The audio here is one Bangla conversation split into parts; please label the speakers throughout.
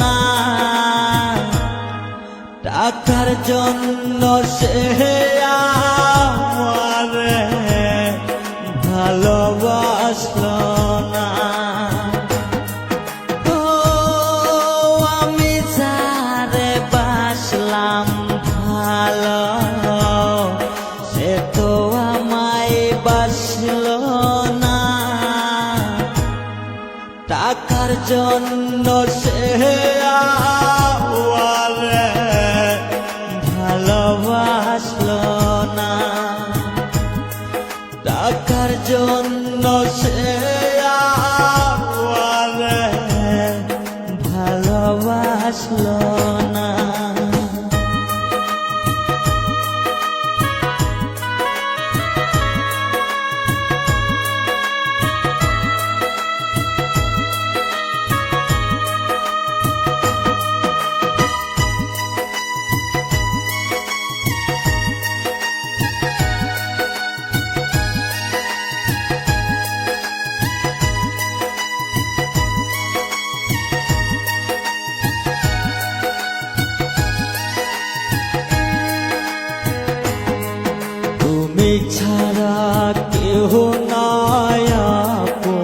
Speaker 1: না। টাকার জন্য সে আমার ভালোবাসল। থাকার জন্য সে কেহ নায়াপো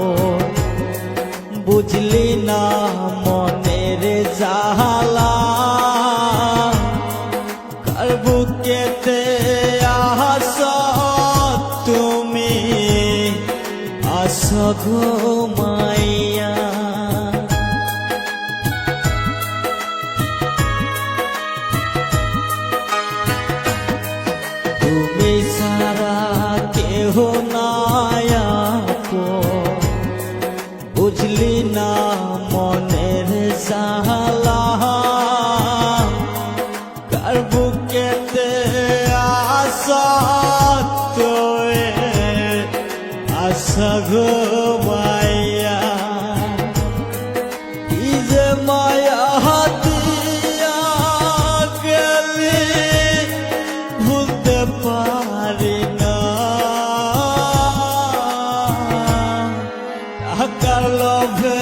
Speaker 1: বুঝলি না মনের জাহালা কার বুকেতে আস তুমি? আস ঘুম আসত আসঘ মায়া যে মায়া হাতিয়া গেলে ভুলতে পারি না। আকার লোভে